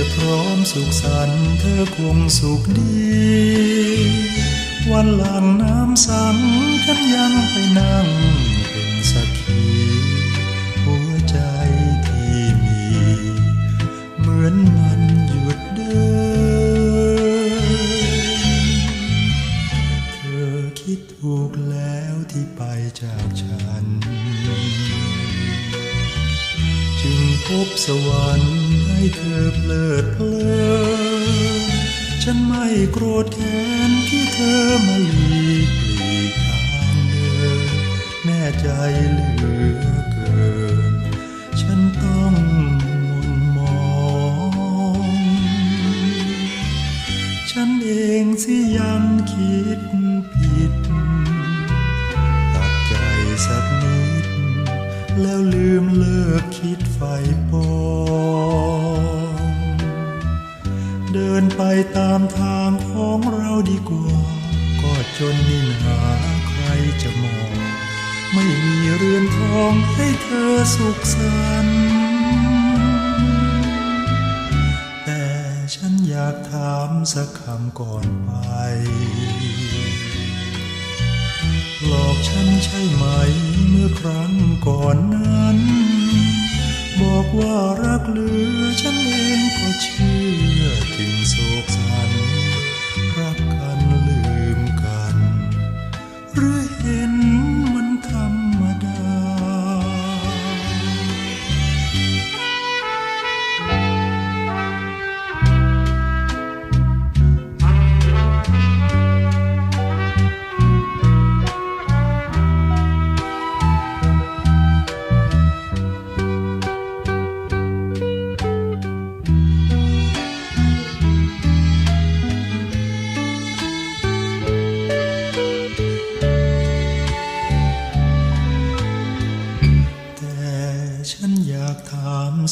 ยบพร้อมสุขสันต์เธอคงสุขดี วันหลังน้ำสังฉันยังไปนั่งเป็นสักขีหัวใจที่มี เหมือนมันหยุดเดิน เธอคิดถูกแล้วที่ไปจากฉัน จึงพบสวรรค์ ให้เธอเพลิดเพลินฉันไม่โกรธแค้นที่เธอมาหลีกลีกทางเดินแน่ใจเหลือเกิน ฉันต้องมุนมอง ฉันเองสิยังคิดผิด ตัดใจสักนิด แล้วลืมเลิกคิดไฟปอง เดินไปตามทางของเราดีกว่า ก็จนนินหาใครจะมอง ไม่มีเรือนทองให้เธอสุขสันต์แต่ฉันอยากถามสักคำก่อนไปหลอกฉันใช่ไหมเมื่อครั้งก่อนนั้น บอกว่ารักเหลือฉันเองก็เชื่อ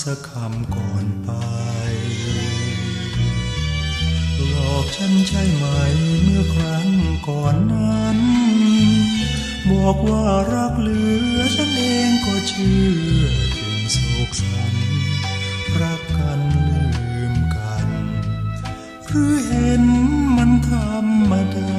สักคำก่อนไป หลอกฉันใช่ไหมเมื่อครั้งก่อนนั้น บอกว่ารักเหลือฉันเองก็เชื่อถึงโศกสันรักกันลืมกัน หรือเห็นมันธรรมดา